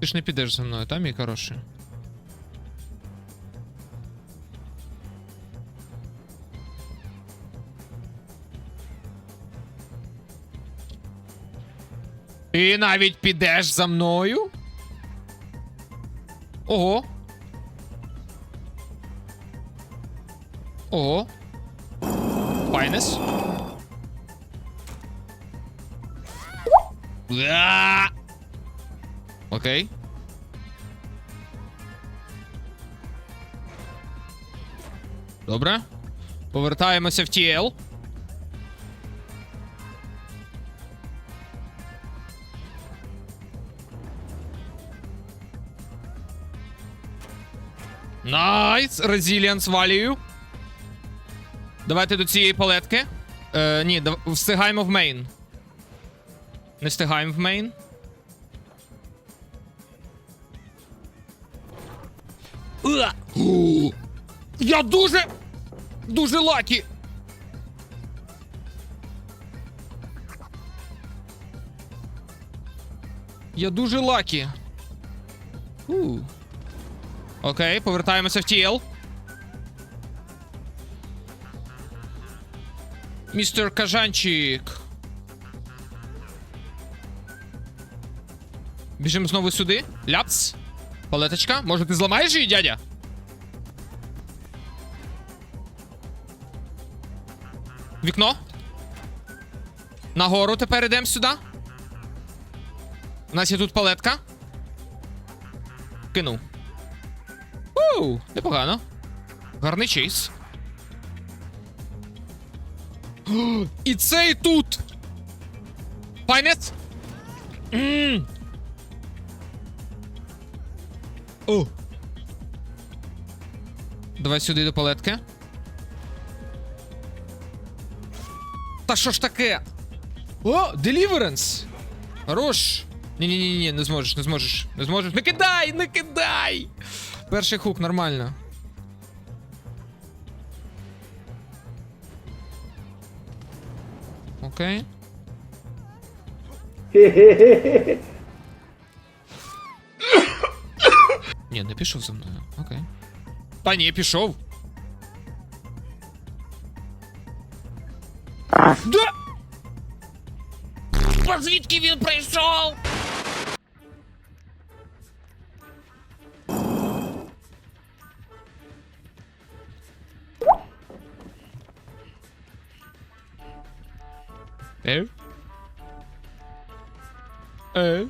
Ти ж не підеш за мною, там мій хороший. Ти навіть підеш за мною? Ого. Ого. Файнес. Окей. Добре. Повертаємося в TL. Найс! Resilience value. Давайте до цієї палетки. Е, ні, встигаємо в мейн. Не встигаємо в мейн. Я дуже. Дуже лакі. Я дуже лакі. У. Окей, повертаємося в тіл. Містер Кажанчик. Біжимо знову сюди. Ляпс. Палеточка. Може, ти зламаєш її, дядя? Вікно. Нагору тепер йдемо сюди. У нас є тут палетка. Кинув. Ууу, непогано. Гарний чейс. І цей тут. Пайнець. О. Давай сюди до палетки. Та що ж таке? О, Deliverance! Хорош! Ні-ні-ні, не зможеш, не зможеш, не зможеш. Не кидай, не кидай! Перший хук, нормально. Окей. Ні, не пішов за мною. Окей. Та ні, пішов. Да! Ба, Звідки він прийшов? Е? Е?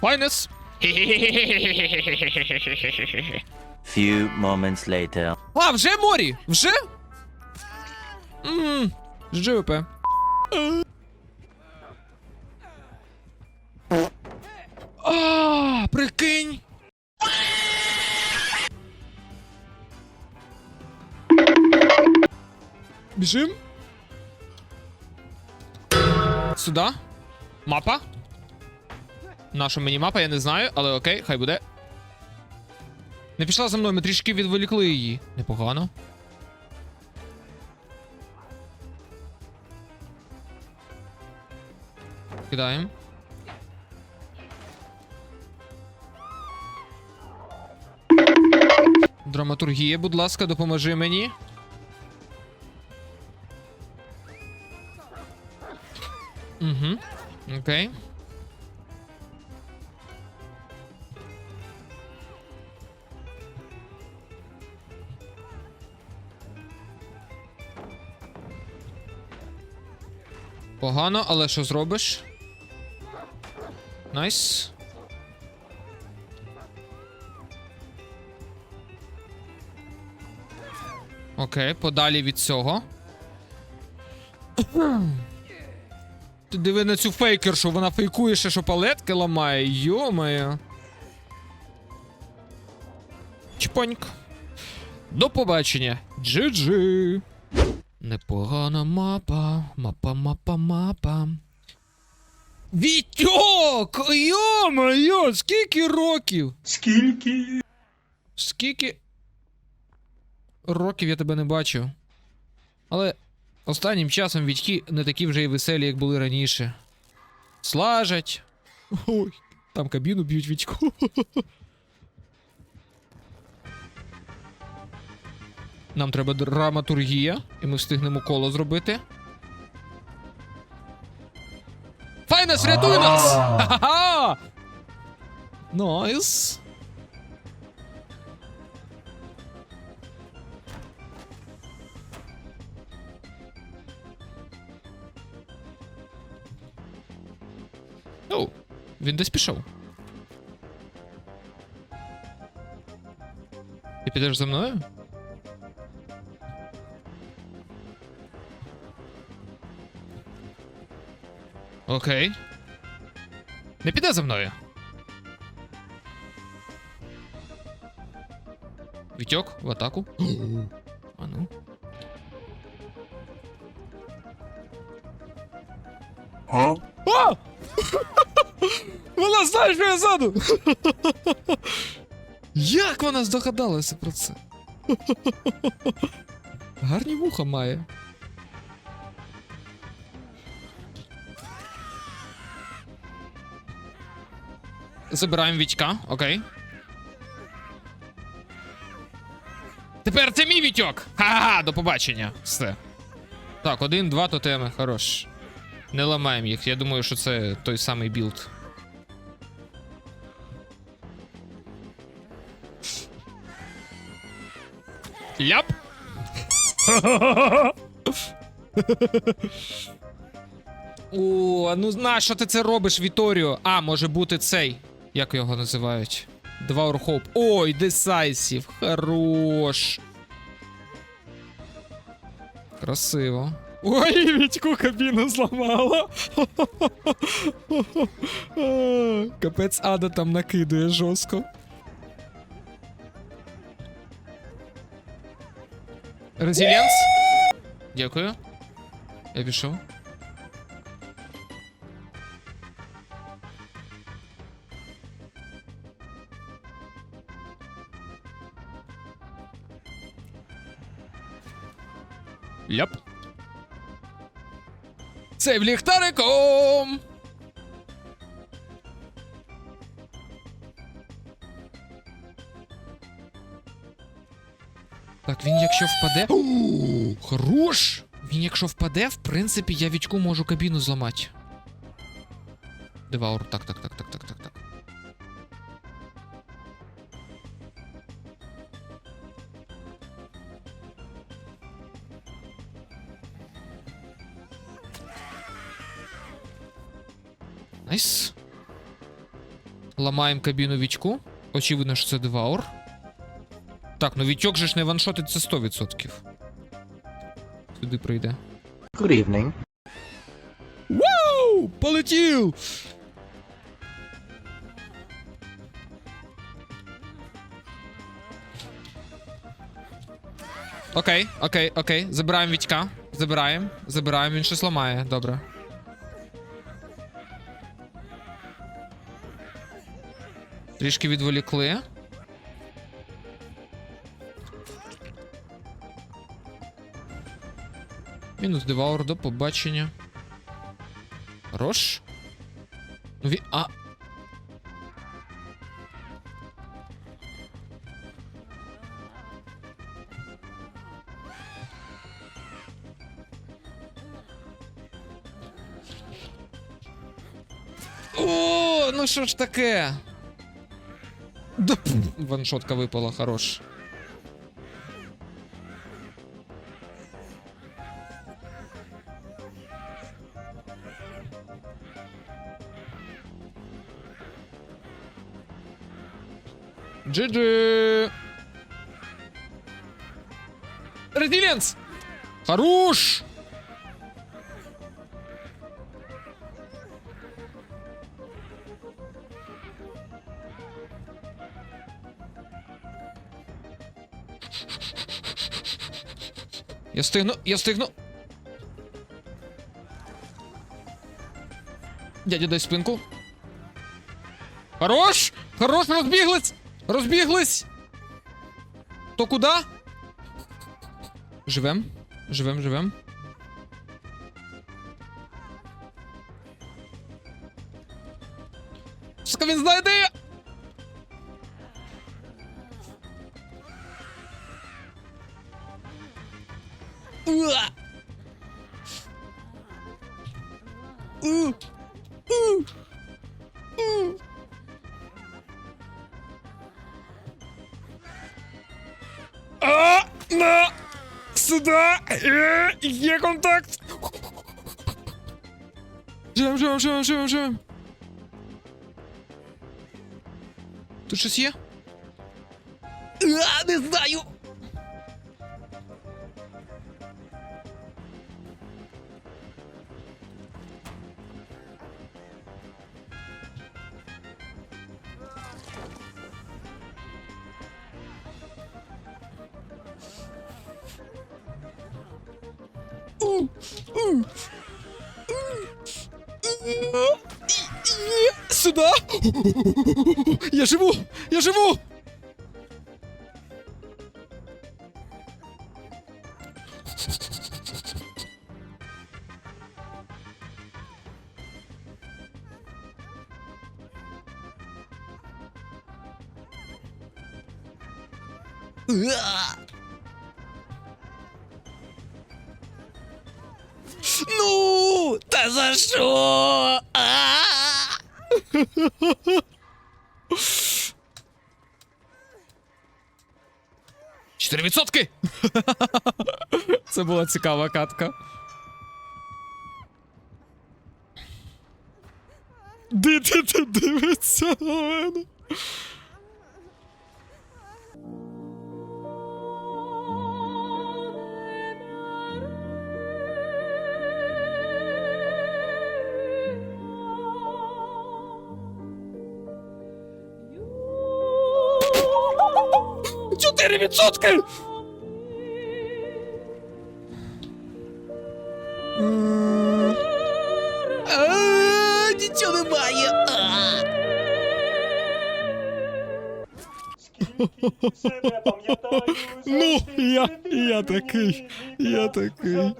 Файнес! Few moments later. А, вже морі! Вже? Ммм, ЖВП. А, прикинь. Біжим. Сюда. Мапа. Наша мені мапа, я не знаю, але окей, хай буде. Не пішла за мною, ми трішки відволікли її. Непогано. Кидаємо. Драматургія, будь ласка, допоможи мені. Угу. Окей. Погано, але що зробиш? Найс. Окей, подалі від цього. Ти диви на цю фейкершу, вона фейкує ще, що палетки ламає. Йомає. Чпоньк. До побачення. Джи-джи. Непогана мапа. Мапа, мапа, мапа. Вітьок! Йо-моє, скільки років? Скільки? Скільки років я тебе не бачив. Але останнім часом Вітьки не такі вже й веселі, як були раніше. Слажать. Ой, там кабіну б'ють Вітьку. Нам треба драматургія, і ми встигнемо коло зробити. Файнес, рятуй нас! Ха-ха-ха! Найс. Оу, він десь пішов. Ти підеш за мною? Окей. Не піде за мною. Вітьок в атаку. А ну. О! Вона знає, що я ззаду! Як вона здогадалася про це? Гарні вуха має. Забираємо Вітька, окей. Тепер це мій Вітьок! Ха-ха, до побачення. Все. Так, один, два тотеми, хорош. Не ламаємо їх. Я думаю, що це той самий білд. Ляп. О, ну на що ти це робиш, Віторіо? А, може бути цей. Як його називають? Два Орхоп. Ой, Десайсів. Хорош. Красиво. Ой, Вітьку кабіну зламала. Капець ада там накидує жорстко. Резиліанс? Дякую. Я пішов. Ляп. Сейв ліхтариком! Так, він якщо впаде. О, Хорош! Він якщо впаде, в принципі, я Вітьку можу кабіну зламати. Так, так, так, так, так. Найс. Ламаємо кабіну Вітьку. Очевидно, що це Деваур. Так, ну Вітьок же ж не ваншотить це 100%. Сюди прийде. Good evening. Вау! Полетів! Окей, окей, окей. Забираємо Вітька. Забираємо. Забираємо, він щось ламає. Добре. Трішки відволікли. Мінус деваур до побачення. Хорош. Ну ві... А. О, ну що ж таке? Да, ваншотка випала, хорош. GG. Резилиенс! Хорош! Я стигну, я стигну. Дядя, дай спинку. Хорош! Хорош, розбіглись! Розбіглись! То куди? Живем. Живем, живем. Сука, він! У! А! На! Сюда! Е, Є контакт! Живем, живем, живем, живем, живем. Тут щось є? А, не знаю. У, у, у, у, є. Сюда! Я живу! Я живу! Уа! Ну, та за що? Чотири відсотки! Це була цікава катка. Дитина дивиться на мене. Чотири відсотки! А, Нічого немає. А. Скільки себе пам'ятаю, Ну, завжди я- дитину я такий, мені я вікна такий.